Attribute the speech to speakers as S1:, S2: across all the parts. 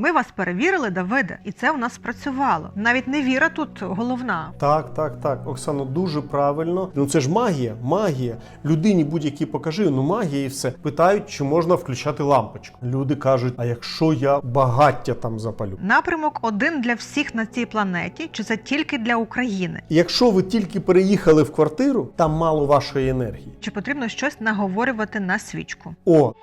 S1: Ми вас перевірили, Давиде, і це у нас спрацювало. Навіть не віра тут головна.
S2: Так, так, так, Оксано, дуже правильно. Ну це ж магія, магія. Людині будь-якій покажи, ну магія і все. Питають, чи можна включати лампочку. Люди кажуть: а якщо я багаття там запалю?
S1: Напрямок один для всіх на цій планеті, чи це тільки для України?
S2: Якщо ви тільки переїхали в квартиру, там мало вашої енергії.
S1: Чи потрібно щось наговорювати на свічку?
S2: О,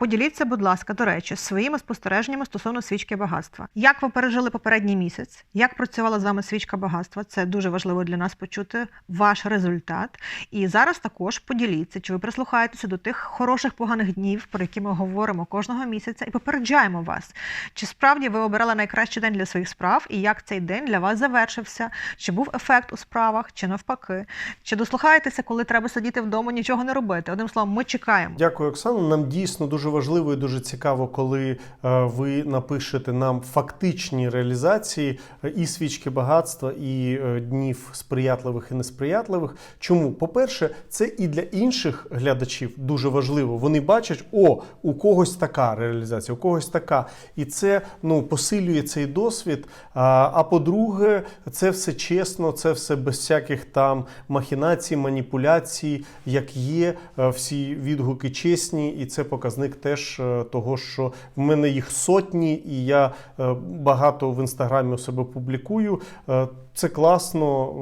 S1: Поділіться, будь ласка, до речі, своїми спостереженнями стосовно свічки багатства. Як ви пережили попередній місяць? Як працювала з вами свічка багатства? Це дуже важливо для нас почути ваш результат. І зараз також поділіться, чи ви прислухаєтеся до тих хороших поганих днів, про які ми говоримо кожного місяця, і попереджаємо вас. Чи справді ви обирали найкращий день для своїх справ, і як цей день для вас завершився? Чи був ефект у справах, чи навпаки? Чи дослухаєтеся, коли треба сидіти вдома, нічого не робити? Одним словом, ми чекаємо.
S2: Дякую, Оксано. Нам дійсно дуже важливо і дуже цікаво, коли е, ви напишете нам фактичні реалізації е, і свічки багатства, і е, днів сприятливих і несприятливих. Чому? По-перше, це і для інших глядачів дуже важливо. Вони бачать, о, у когось така реалізація, у когось така. І це ну, посилює цей досвід. А, по-друге, це все чесно, це все без всяких там махінацій, маніпуляцій, як є. Всі відгуки чесні, і це показник теж е, того, що в мене їх сотні, і я е, багато в інстаграмі у себе публікую. Е, Це класно.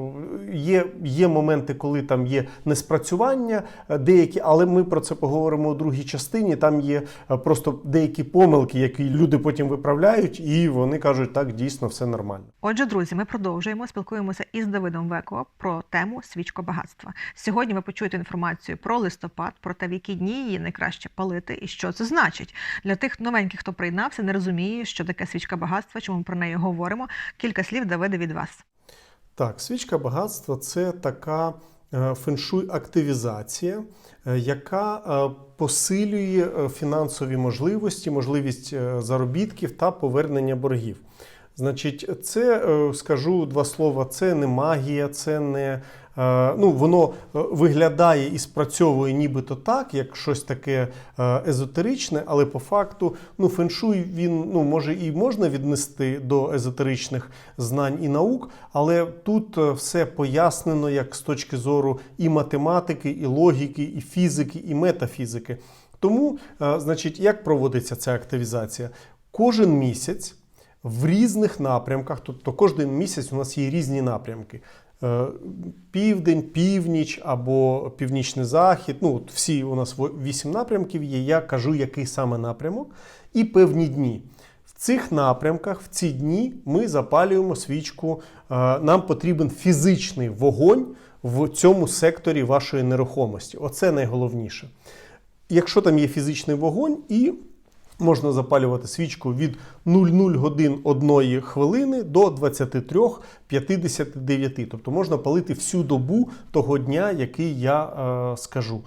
S2: Є, є моменти, коли там є неспрацювання деякі, але ми про це поговоримо у другій частині. Там є просто деякі помилки, які люди потім виправляють, і вони кажуть, так дійсно все нормально.
S1: Отже, друзі, ми продовжуємо спілкуємося із Давидом Веко про тему свічко багатства. Сьогодні ви почуєте інформацію про листопад, про те, в які дні її найкраще палити і що це значить. Для тих новеньких, хто приєднався, не розуміє, що таке свічка багатства, чому ми про неї говоримо. Кілька слів Давиде від вас.
S2: Так, свічка багатства це така е, феншуй активізація, е, яка е, посилює фінансові можливості, можливість заробітків та повернення боргів. Значить, це е, скажу два слова: це не магія, це не е, ну, воно е, виглядає і спрацьовує нібито так, як щось таке езотеричне, але по факту ну, феншуй він ну, може і можна віднести до езотеричних знань і наук, але тут все пояснено як з точки зору і математики, і логіки, і фізики, і метафізики. Тому, значить, як проводиться ця активізація? Кожен місяць в різних напрямках, тобто кожен місяць у нас є різні напрямки. Е, Південь, північ або північний захід. Ну, от всі у нас вісім напрямків є. Я кажу, який саме напрямок, і певні дні. В цих напрямках, в ці дні, ми запалюємо свічку. Е, Нам потрібен фізичний вогонь в цьому секторі вашої нерухомості. Оце найголовніше. Якщо там є фізичний вогонь і можна запалювати свічку від 00 годин 1 хвилини до 23.59. Тобто можна палити всю добу того дня, який я е, скажу.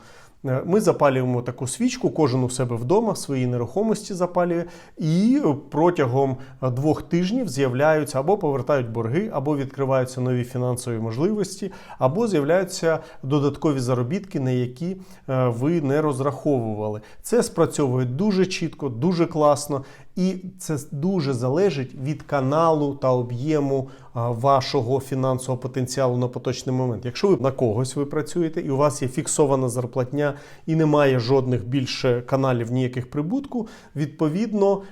S2: Е, Ми запалюємо таку свічку, кожен у себе вдома в своїй нерухомості запалює, і протягом е, двох тижнів з'являються або повертають борги, або відкриваються нові фінансові можливості, або з'являються додаткові заробітки, на які е, ви не розраховували. Це спрацьовує дуже чітко, дуже класно. І це дуже залежить від каналу та об'єму вашого фінансового потенціалу на поточний момент. Якщо ви на когось ви працюєте і у вас є фіксована зарплатня і немає жодних більше каналів ніяких прибутку, відповідно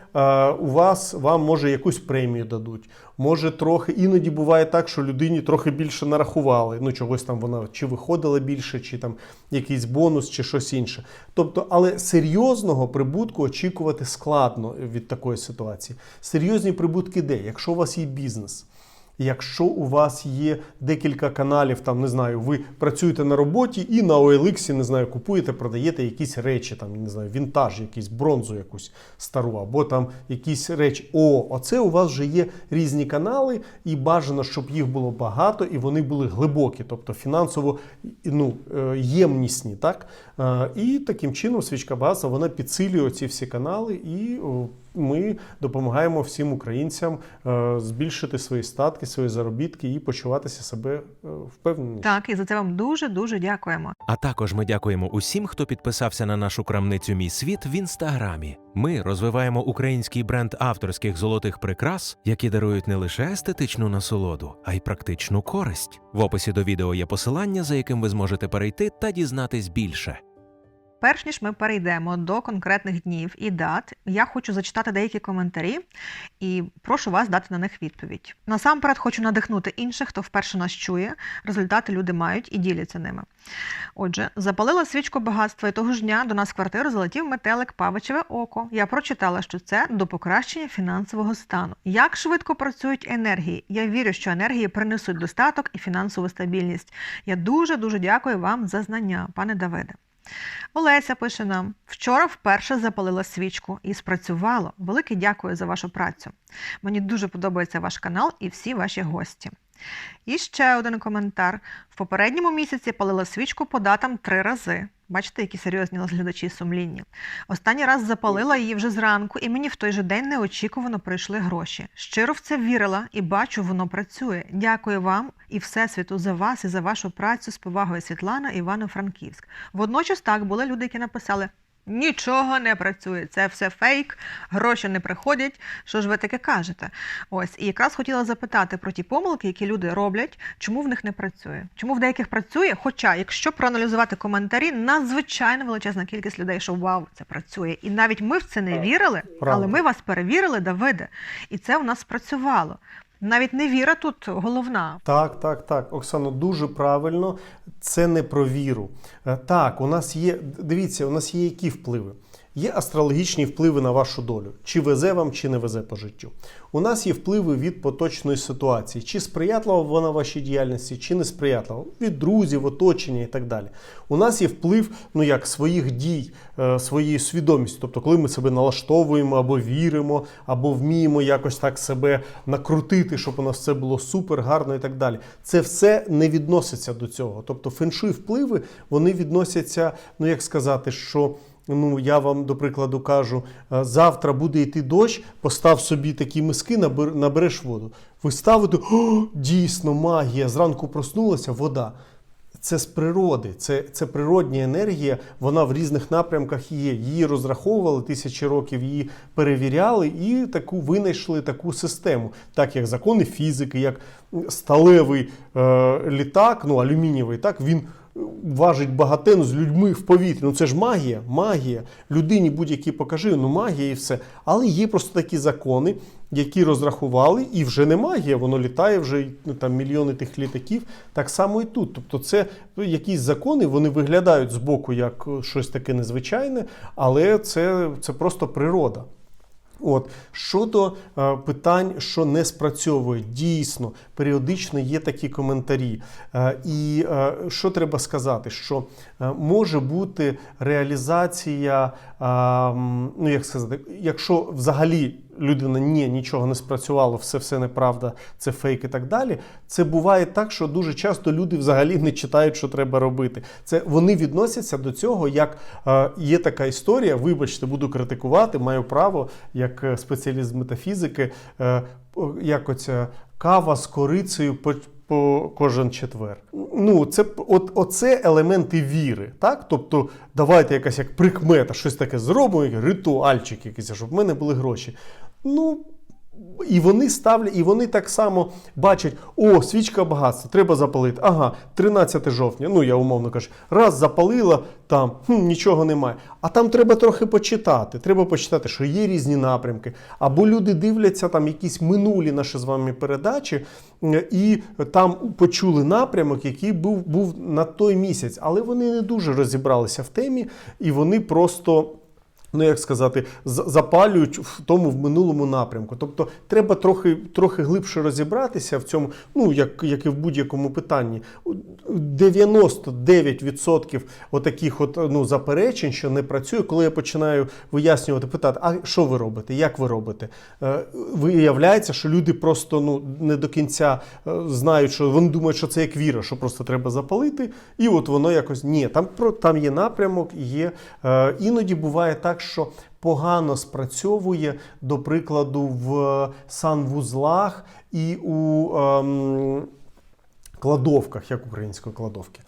S2: у вас вам може якусь премію дадуть. Може, трохи іноді буває так, що людині трохи більше нарахували. Ну, чогось там вона чи виходила більше, чи там якийсь бонус, чи щось інше. Тобто, але серйозного прибутку очікувати складно від такої ситуації. Серйозні прибутки де? Якщо у вас є бізнес. Якщо у вас є декілька каналів, там не знаю, ви працюєте на роботі і на OLX, не знаю, купуєте, продаєте якісь речі, там не знаю, вінтаж, якийсь бронзу якусь стару, або там якісь речі. О, оце у вас вже є різні канали, і бажано, щоб їх було багато і вони були глибокі, тобто фінансово ну, е, ємнісні. Так? Е, І таким чином свічка багатства вона підсилює ці всі канали і. Ми допомагаємо всім українцям е, збільшити свої статки, свої заробітки і почуватися себе е, впевненіше.
S1: Так, і за це вам дуже дуже дякуємо.
S3: А також ми дякуємо усім, хто підписався на нашу крамницю Мій світ в інстаграмі. Ми розвиваємо український бренд авторських золотих прикрас, які дарують не лише естетичну насолоду, а й практичну користь. В описі до відео є посилання, за яким ви зможете перейти та дізнатись більше.
S1: Перш ніж ми перейдемо до конкретних днів і дат, я хочу зачитати деякі коментарі і прошу вас дати на них відповідь. Насамперед хочу надихнути інших, хто вперше нас чує. Результати люди мають і діляться ними. Отже, запалила свічку багатства, і того ж дня до нас в квартиру залетів метелик Павичеве око. Я прочитала, що це до покращення фінансового стану. Як швидко працюють енергії? Я вірю, що енергії принесуть достаток і фінансову стабільність. Я дуже дуже дякую вам за знання, пане Давиде. Олеся пише нам: вчора вперше запалила свічку і спрацювало. Велике дякую за вашу працю. Мені дуже подобається ваш канал і всі ваші гості. І ще один коментар. В попередньому місяці палила свічку по датам три рази. Бачите, які серйозні у нас глядачі сумлінні. Останній раз запалила її вже зранку, і мені в той же день неочікувано прийшли гроші. Щиро в це вірила і бачу, воно працює. Дякую вам і Всесвіту за вас і за вашу працю з повагою Світлана Івано-Франківськ. Водночас так були люди, які написали. Нічого не працює, це все фейк, гроші не приходять. Що ж ви таке кажете? Ось і якраз хотіла запитати про ті помилки, які люди роблять, чому в них не працює, чому в деяких працює. Хоча, якщо проаналізувати коментарі, надзвичайно величезна кількість людей, що вау, це працює. І навіть ми в це не вірили, але ми вас перевірили, Давиде, і це в нас спрацювало. Навіть не віра тут головна.
S2: Так, так, так, Оксано, дуже правильно. Це не про віру. Е, Так, у нас є. Дивіться, у нас є які впливи? Є астрологічні впливи на вашу долю, чи везе вам, чи не везе по життю. У нас є впливи від поточної ситуації, чи сприятлива вона вашій діяльності, чи не сприятлива, від друзів, оточення і так далі. У нас є вплив ну як своїх дій, е, своєї свідомості. Тобто, коли ми себе налаштовуємо або віримо, або вміємо якось так себе накрутити, щоб у нас все було супер, гарно і так далі. Це все не відноситься до цього. Тобто, феншуй впливи вони відносяться, ну як сказати, що. Ну, я вам, до прикладу, кажу, е, завтра буде йти дощ, постав собі такі миски, набереш воду. Ви ставите, о, дійсно, магія. Зранку проснулася, вода. Це з природи, це, це природня енергія, вона в різних напрямках є. Її розраховували тисячі років, її перевіряли і таку винайшли таку систему, так як закони фізики, як сталевий е, літак, ну алюмінієвий, так він важить багатену з людьми в повітрі. Ну це ж магія, магія. Людині будь-які покажи, ну магія і все. Але є просто такі закони, які розрахували, і вже не магія, воно літає вже ну, там мільйони тих літаків. Так само і тут. Тобто, це ну, якісь закони, вони виглядають збоку як е, щось таке незвичайне, але це, це просто природа. От щодо е, питань, що не спрацьовує, дійсно періодично є такі коментарі. Е, і е, що треба сказати, що е, може бути реалізація, е, ну як сказати, якщо взагалі людина ні, нічого не спрацювало, все все неправда, це фейк і так далі. Це буває так, що дуже часто люди взагалі не читають, що треба робити. Це вони відносяться до цього, як е, є така історія. Вибачте, буду критикувати, маю право, як е, спеціаліст з метафізики, е, о, як оця кава з корицею по. По кожен четвер. Ну, це от, оце елементи віри. Так? Тобто, давайте якась як прикмета, щось таке зробимо, ритуальчик якийсь, щоб в мене були гроші. Ну, і вони ставлять, і вони так само бачать: о, свічка багатства, треба запалити. Ага, 13 жовтня. Ну я умовно кажу, раз запалила, там хм, нічого немає. А там треба трохи почитати. Треба почитати, що є різні напрямки. Або люди дивляться там якісь минулі наші з вами передачі, е, і там почули напрямок, який був, був на той місяць, але вони не дуже розібралися в темі, і вони просто ну як сказати, запалюють в тому в минулому напрямку. Тобто треба трохи, трохи глибше розібратися в цьому, ну як, як і в будь-якому питанні. 99% отаких от, ну, заперечень, що не працює, коли я починаю вияснювати, питати, а що ви робите, як ви робите? Е, Виявляється, що люди просто ну, не до кінця е, знають, що вони думають, що це як віра, що просто треба запалити, і от воно якось ні, там, там є напрямок, є. Е, іноді буває так, так, що погано спрацьовує, до прикладу, в санвузлах і у ем, кладовках, як української кладовки.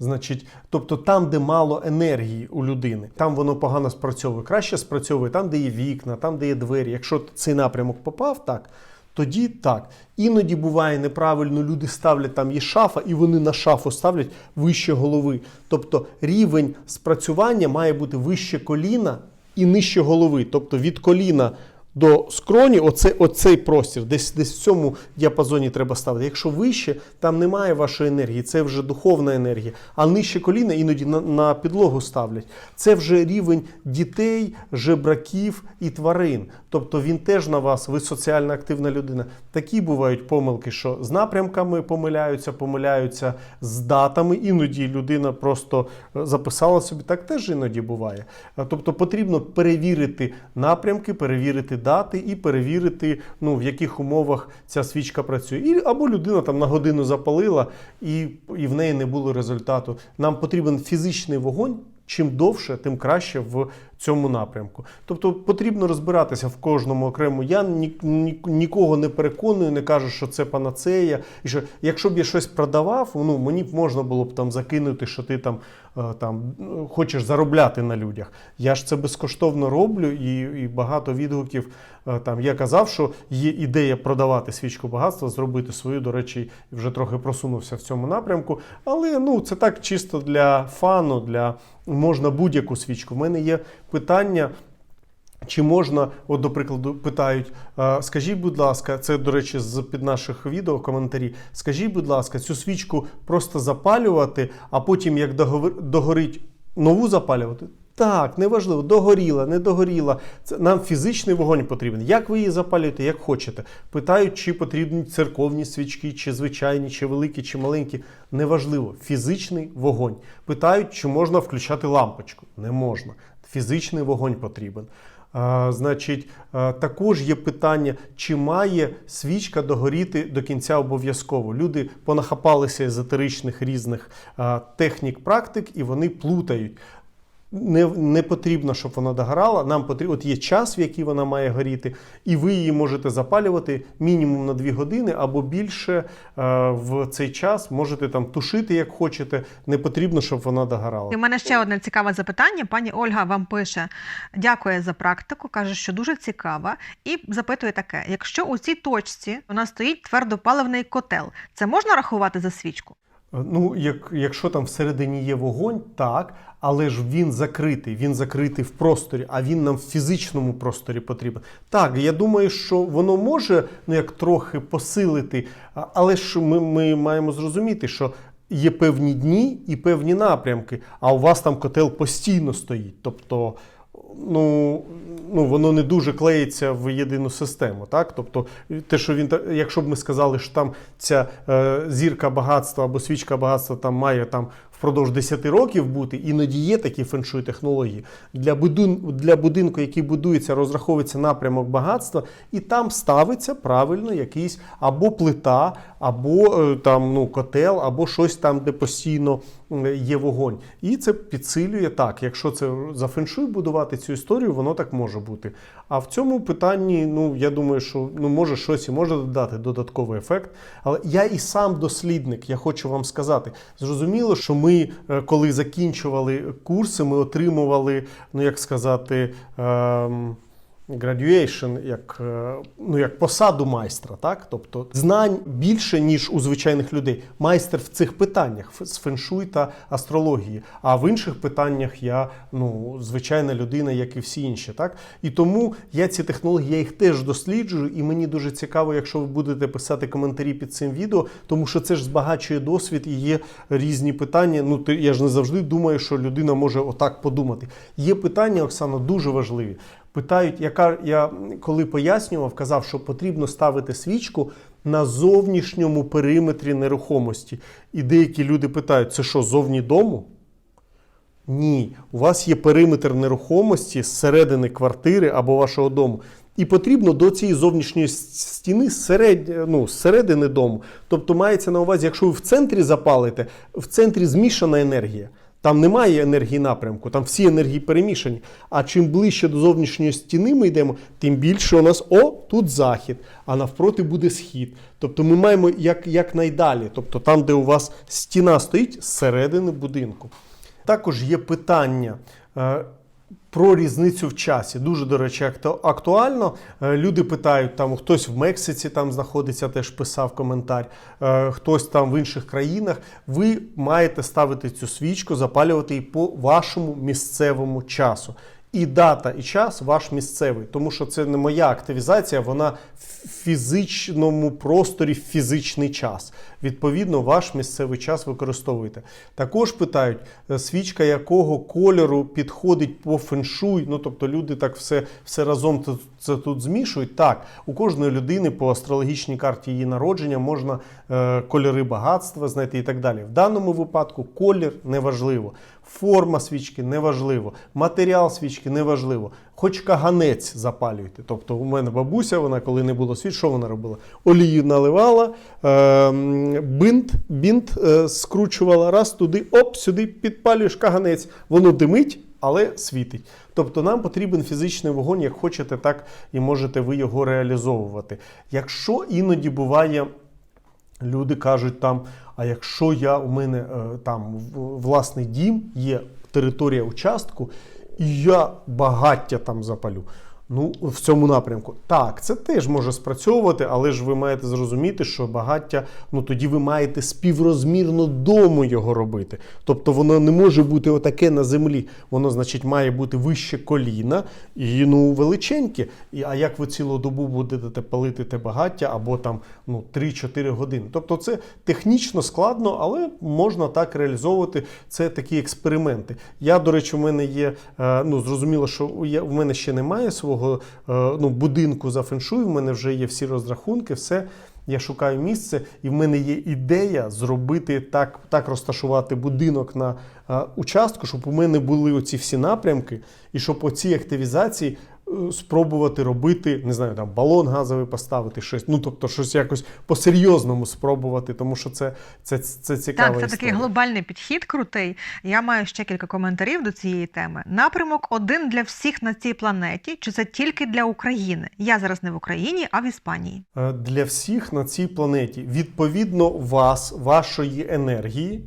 S2: Значить, тобто там, де мало енергії у людини, там воно погано спрацьовує. Краще спрацьовує там, де є вікна, там, де є двері. Якщо цей напрямок попав, так. Тоді так. Іноді буває неправильно, люди ставлять там є шафа, і вони на шафу ставлять вище голови. Тобто рівень спрацювання має бути вище коліна і нижче голови. Тобто від коліна до скроні, оце, оцей простір, десь, десь в цьому діапазоні треба ставити. Якщо вище, там немає вашої енергії, це вже духовна енергія. А нижче коліна іноді на, на підлогу ставлять. Це вже рівень дітей, жебраків і тварин. Тобто він теж на вас, ви соціально активна людина. Такі бувають помилки, що з напрямками помиляються, помиляються з датами. Іноді людина просто е, записала собі. Так теж іноді буває. Е, Тобто потрібно перевірити напрямки, перевірити дати і перевірити, ну, в яких умовах ця свічка працює. І, або людина там на годину запалила і, і в неї не було результату. Нам потрібен фізичний вогонь. Чим довше, тим краще в цьому напрямку. Тобто потрібно розбиратися в кожному окремо. Я ні, ні, нікого не переконую, не кажу, що це панацея. І що якщо б я щось продавав, ну мені б можна було б там закинути, що ти там, е, там е, хочеш заробляти на людях. Я ж це безкоштовно роблю, і, і багато відгуків е, там я казав, що є ідея продавати свічку багатства, зробити свою. До речі, вже трохи просунувся в цьому напрямку. Але ну це так чисто для фану, для можна будь-яку свічку. В мене є питання. Чи можна, от, до прикладу, питають, скажіть, будь ласка, це, до речі, з під наших відео коментарі. Скажіть, будь ласка, цю свічку просто запалювати, а потім, як догорить, нову запалювати? Так, неважливо, догоріла, не догоріла. Це нам фізичний вогонь потрібен. Як ви її запалюєте, як хочете. Питають, чи потрібні церковні свічки, чи звичайні, чи великі, чи маленькі. Неважливо, фізичний вогонь. Питають, чи можна включати лампочку. Не можна. Фізичний вогонь потрібен. А, значить, а, також є питання, чи має свічка догоріти до кінця обов'язково. Люди понахапалися езотеричних різних а, технік, практик, і вони плутають. Не, не потрібно, щоб вона догорала. Нам потрібно, от є час, в який вона має горіти, і ви її можете запалювати мінімум на 2 години або більше е, в цей час. Можете там тушити, як хочете. Не потрібно, щоб вона догорала.
S1: І в мене ще одне цікаве запитання. Пані Ольга вам пише: дякує за практику, каже, що дуже цікава, і запитує таке: якщо у цій точці у нас стоїть твердопаливний котел, це можна рахувати за свічку?
S2: Ну, як, якщо там всередині є вогонь, так, але ж він закритий, він закритий в просторі, а він нам в фізичному просторі потрібен. Так, я думаю, що воно може ну, як трохи посилити, але ж ми, ми маємо зрозуміти, що є певні дні і певні напрямки, а у вас там котел постійно стоїть. Тобто, ну, ну воно не дуже клеїться в єдину систему. Так? Тобто, те, що він якщо б ми сказали, що там ця е, зірка багатства або свічка багатства там має там впродовж 10 років бути, іноді є такі феншуй технології. Для, будин, для будинку, який будується, розраховується напрямок багатства, і там ставиться правильно якийсь або плита, або е, там ну, котел, або щось там, де постійно є вогонь. І це підсилює так. Якщо це за феншуй будувати цю історію, воно так може бути. А в цьому питанні, ну я думаю, що ну може щось і може додати додатковий ефект. Але я і сам дослідник, я хочу вам сказати. Зрозуміло, що ми, е, коли закінчували курси, ми отримували, ну як сказати. Ем, graduation, як, е, ну, як посаду майстра, так? Тобто знань більше, ніж у звичайних людей. Майстер в цих питаннях з феншуй та астрології. А в інших питаннях я ну, звичайна людина, як і всі інші. Так? І тому я ці технології я їх теж досліджую, і мені дуже цікаво, якщо ви будете писати коментарі під цим відео, тому що це ж збагачує досвід і є різні питання. Ну, ти- я ж не завжди думаю, що людина може отак подумати. Є питання, Оксана, дуже важливі. Питають, яка я коли пояснював, казав, що потрібно ставити свічку на зовнішньому периметрі нерухомості. І деякі люди питають, це що, зовні дому? Ні, у вас є периметр нерухомості зсередини квартири або вашого дому. І потрібно до цієї зовнішньої стіни зсеред, ну, зсередини дому. Тобто мається на увазі, якщо ви в центрі запалите, в центрі змішана енергія. Там немає енергії напрямку, там всі енергії перемішані. А чим ближче до зовнішньої стіни ми йдемо, тим більше у нас о, тут захід, а навпроти буде схід. Тобто ми маємо як, як найдалі, тобто там, де у вас стіна стоїть, зсередини будинку. Також є питання. Про різницю в часі. Дуже, до речі, акту- актуально. Е, Люди питають, там хтось в Мексиці там знаходиться, теж писав коментар, е, хтось там в інших країнах. Ви маєте ставити цю свічку, запалювати її по вашому місцевому часу. І дата, і час ваш місцевий, тому що це не моя активізація, вона в фізичному просторі в фізичний час. Відповідно, ваш місцевий час використовуйте. Також питають, е, свічка якого кольору підходить по феншуй. Ну тобто люди так все, все разом це, тут змішують. Так, у кожної людини по астрологічній карті її народження можна е, кольори багатства знайти і так далі. В даному випадку колір неважливо. Форма свічки неважливо, матеріал свічки неважливо. Хоч каганець запалюйте. Тобто, у мене бабуся, вона коли не було свіч, що вона робила? Олію наливала, е, бинт, бінт е, скручувала раз туди, оп, сюди підпалюєш каганець. Воно димить, але світить. Тобто нам потрібен фізичний вогонь, як хочете, так і можете ви його реалізовувати. Якщо іноді буває. Люди кажуть там: а якщо я у мене е, там власний дім, є територія участку, і я багаття там запалю. Ну, в цьому напрямку. Так, це теж може спрацьовувати, але ж ви маєте зрозуміти, що багаття, ну тоді ви маєте співрозмірно дому його робити. Тобто воно не може бути отаке на землі. Воно, значить, має бути вище коліна і ну, величеньке. І, а як ви цілу добу будете палити те багаття або там ну, 3-4 години. Тобто це технічно складно, але можна так реалізовувати. Це такі експерименти. Я, до речі, в мене є, е, ну зрозуміло, що в мене ще немає свого е, ну, будинку за феншуй, в мене вже є всі розрахунки, все. Я шукаю місце, і в мене є ідея зробити так, так розташувати будинок на а, участку, щоб у мене були оці всі напрямки, і щоб оці активізації е, спробувати робити, не знаю, там балон газовий поставити, щось. Ну тобто, щось якось по-серйозному спробувати, тому що це, це, це цікава
S1: Так, це
S2: історія.
S1: такий глобальний підхід крутий. Я маю ще кілька коментарів до цієї теми. Напрямок один для всіх на цій планеті, чи це тільки для України? Я зараз не в Україні, а в Іспанії.
S2: Е, для всіх на цій планеті. Відповідно, вас, вашої енергії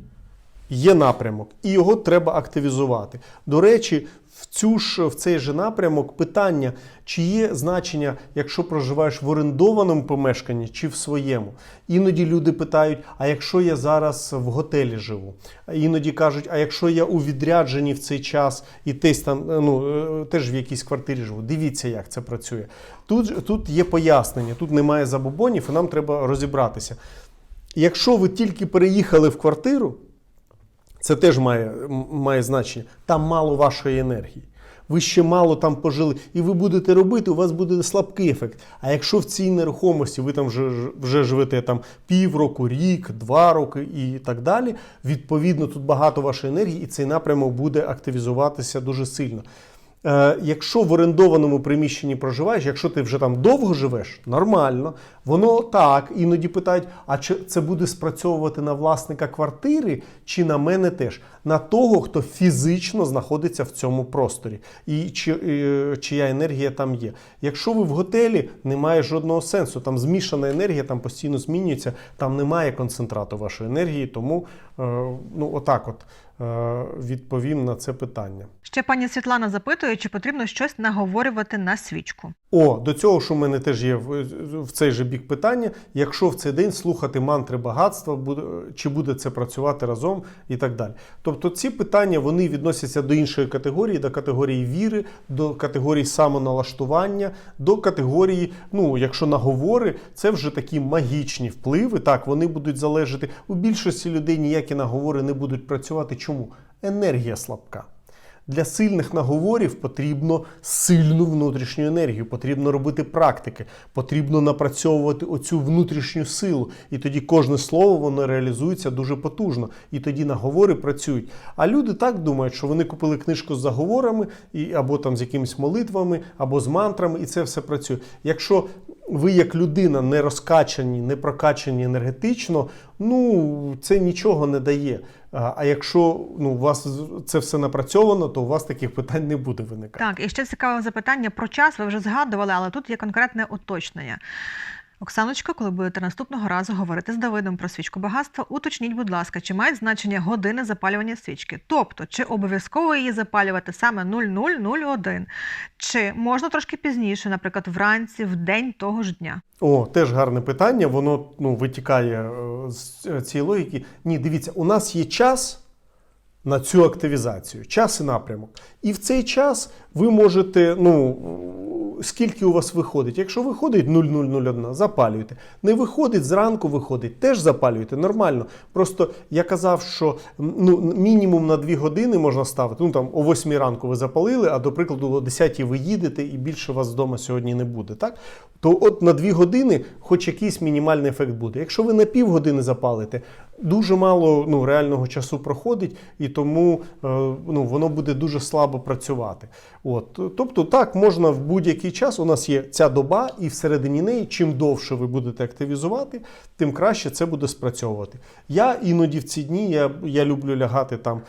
S2: є напрямок, і його треба активізувати. До речі, цю ж в цей же напрямок питання, чи є значення, якщо проживаєш в орендованому помешканні чи в своєму. Іноді люди питають: а якщо я зараз в готелі живу? Іноді кажуть, а якщо я у відрядженні в цей час і десь там е, ну, е, теж в якійсь квартирі живу. Дивіться, як це працює. Тут, тут є пояснення, тут немає забобонів, і нам треба розібратися. Якщо ви тільки переїхали в квартиру, це теж має, має значення. Там мало вашої енергії. Ви ще мало там пожили, і ви будете робити, у вас буде слабкий ефект. А якщо в цій нерухомості ви там вже, вже живете там півроку, рік, два роки і так далі, відповідно, тут багато вашої енергії, і цей напрямок буде активізуватися дуже сильно. Е, якщо в орендованому приміщенні проживаєш, якщо ти вже там довго живеш, нормально, воно так, іноді питають: а чи це буде спрацьовувати на власника квартири, чи на мене теж? На того, хто фізично знаходиться в цьому просторі, і чи, е, чия енергія там є. Якщо ви в готелі, немає жодного сенсу. Там змішана енергія, там постійно змінюється, там немає концентрату вашої енергії, тому е, ну, отак от е, відповім на це питання.
S1: Ще пані Світлана запитує, чи потрібно щось наговорювати на свічку.
S2: О, до цього, що в мене теж є в, в цей же бік питання. Якщо в цей день слухати мантри багатства, буде, чи буде це працювати разом і так далі. Тобто ці питання вони відносяться до іншої категорії, до категорії віри, до категорії самоналаштування, до категорії, ну, якщо наговори, це вже такі магічні впливи. Так, вони будуть залежати. У більшості людей ніякі наговори не будуть працювати. Чому? Енергія слабка. Для сильних наговорів потрібно сильну внутрішню енергію, потрібно робити практики, потрібно напрацьовувати оцю внутрішню силу. І тоді кожне слово воно реалізується дуже потужно. І тоді наговори працюють. А люди так думають, що вони купили книжку з заговорами, і, або там з якимись молитвами, або з мантрами, і це все працює. Якщо ви як людина не розкачані, не прокачані енергетично, ну це нічого не дає. А якщо ну, у вас це все напрацьовано, то у вас таких питань не буде виникати.
S1: Так, і ще цікаве запитання про час. Ви вже згадували, але тут є конкретне уточнення. Оксаночко, коли будете наступного разу говорити з Давидом про свічку багатства, уточніть, будь ласка, чи мають значення години запалювання свічки? Тобто, чи обов'язково її запалювати саме 0001, чи можна трошки пізніше, наприклад, вранці, в день того ж дня?
S2: О, теж гарне питання. Воно ну, витікає е, з е, цієї логіки. Ні, дивіться, у нас є час на цю активізацію, час і напрямок. І в цей час ви можете, ну, скільки у вас виходить. Якщо виходить 0001, запалюєте. Не виходить, зранку виходить, теж запалюєте, нормально. Просто я казав, що ну, мінімум на 2 години можна ставити. Ну там о 8 ранку ви запалили, а до прикладу, о 10 ви їдете і більше вас вдома сьогодні не буде. Так? То от на 2 години хоч якийсь мінімальний ефект буде. Якщо ви на півгодини запалите, дуже мало ну, реального часу проходить, і тому е, ну, воно буде дуже слабо працювати. От. Тобто, так, можна в будь-який час. У нас є ця доба, і всередині неї, чим довше ви будете активізувати, тим краще це буде спрацьовувати. Я іноді в ці дні я, я люблю лягати там.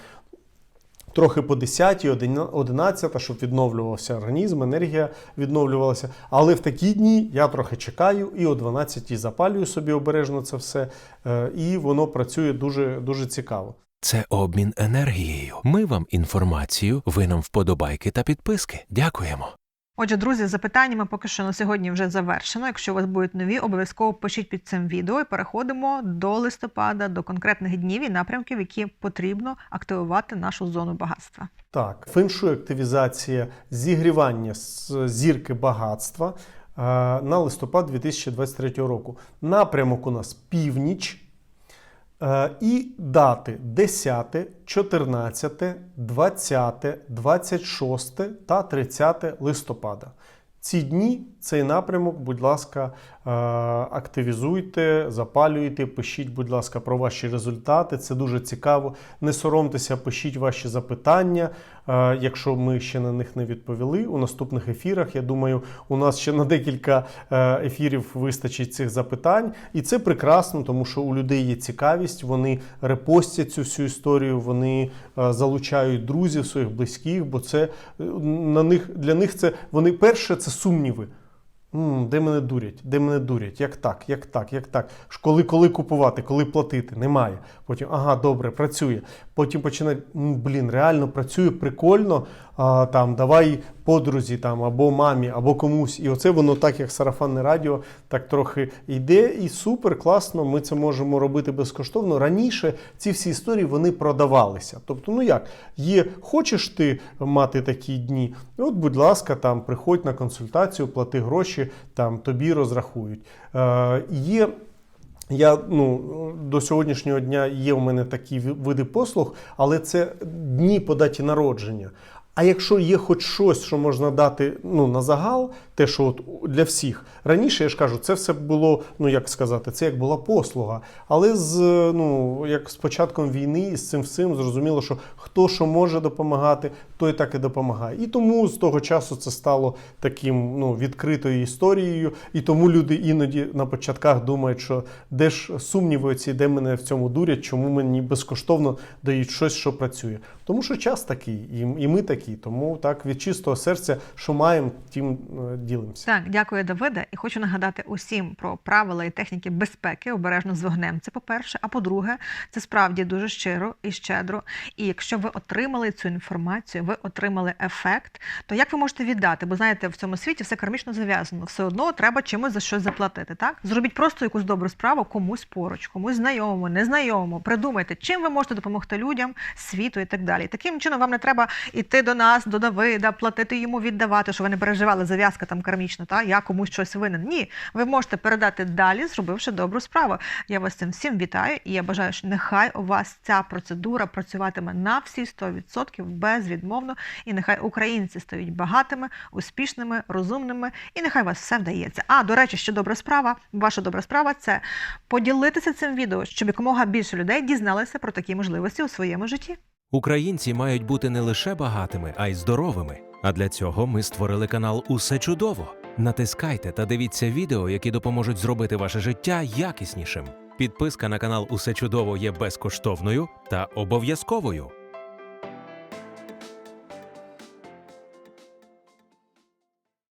S2: Трохи по 10, 11, щоб відновлювався організм, енергія відновлювалася. Але в такі дні я трохи чекаю і о 12 запалюю собі обережно це все, е, і воно працює дуже, дуже цікаво.
S3: Це обмін енергією. Ми вам інформацію, ви нам вподобайки та підписки. Дякуємо.
S1: Отже, друзі, запитаннями поки що на сьогодні вже завершено. Якщо у вас будуть нові, обов'язково пишіть під цим відео і переходимо до листопада, до конкретних днів і напрямків, які потрібно активувати нашу зону багатства.
S2: Так, феншуй активізація зігрівання з зірки багатства е, на листопад 2023 року. Напрямок у нас північ. Е, І дати 10, 14, 20, 26 та 30 листопада. Ці дні цей напрямок, будь ласка, е, активізуйте, запалюйте, пишіть, будь ласка, про ваші результати. Це дуже цікаво. Не соромтеся, пишіть ваші запитання. Е, Якщо ми ще на них не відповіли у наступних ефірах, я думаю, у нас ще на декілька е, ефірів вистачить цих запитань. І це прекрасно, тому що у людей є цікавість, вони репостять цю всю історію, вони е, залучають друзів, своїх близьких, бо це на них для них це вони перше це сумніви. Де мене дурять? Де мене дурять? Як так, як так, як так? Коли, коли купувати, коли платити? Немає. Потім, ага, добре, працює. Потім починає, блін, реально працює, прикольно. А, там, давай подрузі там, або мамі, або комусь. І оце воно так, як сарафанне радіо, так трохи йде. І супер, класно, ми це можемо робити безкоштовно. Раніше ці всі історії вони продавалися. Тобто, ну як, є, хочеш ти мати такі дні? От, будь ласка, там приходь на консультацію, плати гроші, там тобі розрахують. Е, є я ну до сьогоднішнього дня є у мене такі види послуг, але це дні по даті народження. А якщо є хоч щось, що можна дати ну, на загал, те, що от для всіх раніше я ж кажу, це все було, ну як сказати, це як була послуга. Але з ну як з початком війни і з цим всім зрозуміло, що хто що може допомагати, той так і допомагає. І тому з того часу це стало таким ну, відкритою історією. І тому люди іноді на початках думають, що де ж сумніви ці, де мене в цьому дурять, чому мені безкоштовно дають щось, що працює. Тому що час такий, і, ми такі. Тому так від чистого серця, що маємо, тим е, ділимося.
S1: Так, дякую, Давиде. І хочу нагадати усім про правила і техніки безпеки, обережно з вогнем. Це по-перше. А по-друге, це справді дуже щиро і щедро. І якщо ви отримали цю інформацію, ви отримали ефект, то як ви можете віддати? Бо знаєте, в цьому світі все кармічно зав'язано. Все одно треба чимось за щось заплатити. Так зробіть просто якусь добру справу комусь поруч, комусь знайомому, незнайомому. Придумайте, чим ви можете допомогти людям, світу і так далі. Таким чином вам не треба йти нас, до Давида, платити йому віддавати, що ви не переживали зав'язка там кармічна, та я комусь щось винен. Ні, ви можете передати далі, зробивши добру справу. Я вас цим всім вітаю, і я бажаю, що нехай у вас ця процедура працюватиме на всі 100% безвідмовно, і нехай українці стають багатими, успішними, розумними, і нехай у вас все вдається. А до речі, що добра справа, ваша добра справа це поділитися цим відео, щоб якомога більше людей дізналися про такі можливості у своєму житті.
S3: Українці мають бути не лише багатими, а й здоровими. А для цього ми створили канал Усе чудово. Натискайте та дивіться відео, які допоможуть зробити ваше життя якіснішим. Підписка на канал Усе чудово є безкоштовною та обов'язковою.